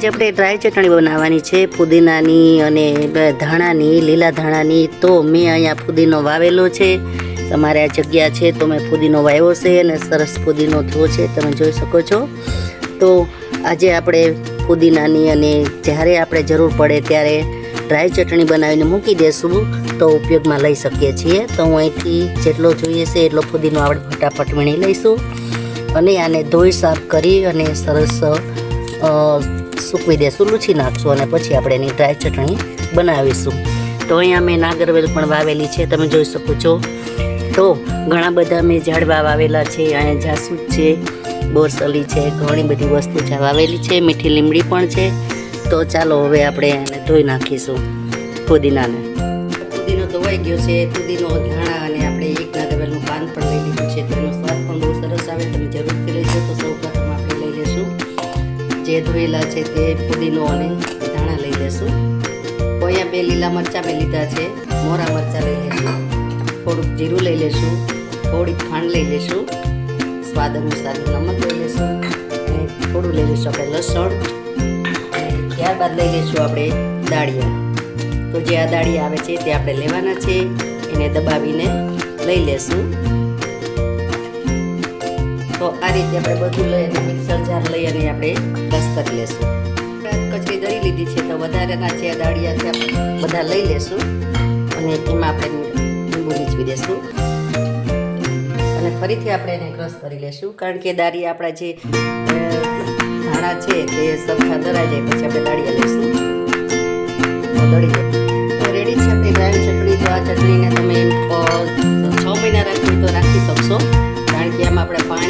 આજે આપણે ડ્રાય ચટણી બનાવવાની છે, પુદીનાની અને ધાણાની, લીલા ધાણાની. તો મેં અહીંયા પુદીનો વાવેલો છે. તમારે આ જગ્યા છે તો મેં પુદીનો વાવ્યો છે અને સરસ પુદીનો થયો છે, તમે જોઈ શકો છો. તો આજે આપણે પુદીનાની અને જ્યારે આપણે જરૂર પડે ત્યારે ડ્રાય ચટણી બનાવીને મૂકી દેશું, તો ઉપયોગમાં લઈ શકીએ છીએ. તો હું અહીંથી જેટલો જોઈએ છે એટલો પુદીનો આપણે ફટાફટ વીણી લઈશું. અને આને ધોઈ સાફ કરી અને સરસ સૂકવી દેશું, લૂછી નાખશું અને પછી આપણે એની ડ્રાય ચટણી બનાવીશું. તો અહીંયા મેં નાગરવેલ પણ વાવેલી છે, તમે જોઈ શકો છો. તો ઘણા બધા મેં ઝાડવા વાવેલા છે, અહીંયા જાસૂદ છે, બોરસલી છે, ઘણી બધી વસ્તુ છે વાવેલી છે, મીઠી લીમડી પણ છે. તો ચાલો હવે આપણે એને ધોઈ નાખીશું પુદીનાને. તો ધોવાઈ ગયો છે ફુદીનો ધાણા અને આપણે એક નાગરવેલનું પાન પણ લઈ લીધું છે, તેનો સ્વાદ પણ બહુ સરસ આવે, તમે જરૂરથી જે ધોયેલા છે તે પુદીનો અને ધાણા લઈ લેશું. અહીંયા બે લીલા મરચાં મેં લીધા છે. મોરા મરચાં લઈ લેશું. થોડુંક જીરું લઈ લેશું. થોડીક ખાંડ લઈ લેશું. સ્વાદ અનુસાર નમક લઈ લેશું. અને થોડું લઈ લેશું આપણે લસણ. અને ત્યારબાદ લઈ લેશું આપણે દાળિયા. તો જે આ દાળિયા આવે છે તે આપણે લેવાના છે. એને દબાવીને લઈ લેશું. તો આ રીતે આપણે બધું લઈ અને મિક્સર જાર લઈ અને આપણે ક્રશ કરી લેશું. કચરી દળી લીધી છે તો વધારેના જે દાળિયા છે બધા લઈ લેશું અને એમાં આપણે લીંબુ નીચવી દેશું. અને ફરીથી આપણે એને ક્રશ કરી લેશું. કારણ કે દાળી આપણા જે ધાણા છે તે સરખા દરાઈ જાય પછી આપણે દાળિયા લેશું. દળી તો રેડી છે આપણી ડ્રાય ચટણી. તો આ ચટણીને તમે છ મહિના રાખવી તો રાખી શકશો. કારણ કે આમાં આપણે પાણી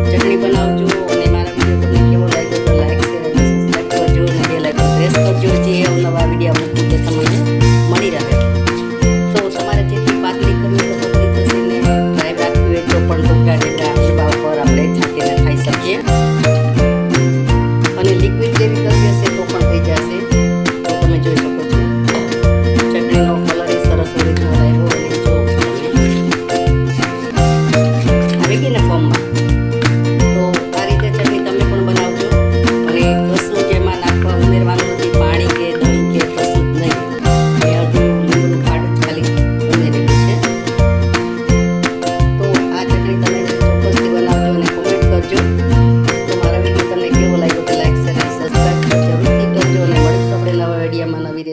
જેટલી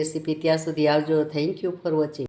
રેસીપી ત્યાં સુધી આવજો. Thank you for watching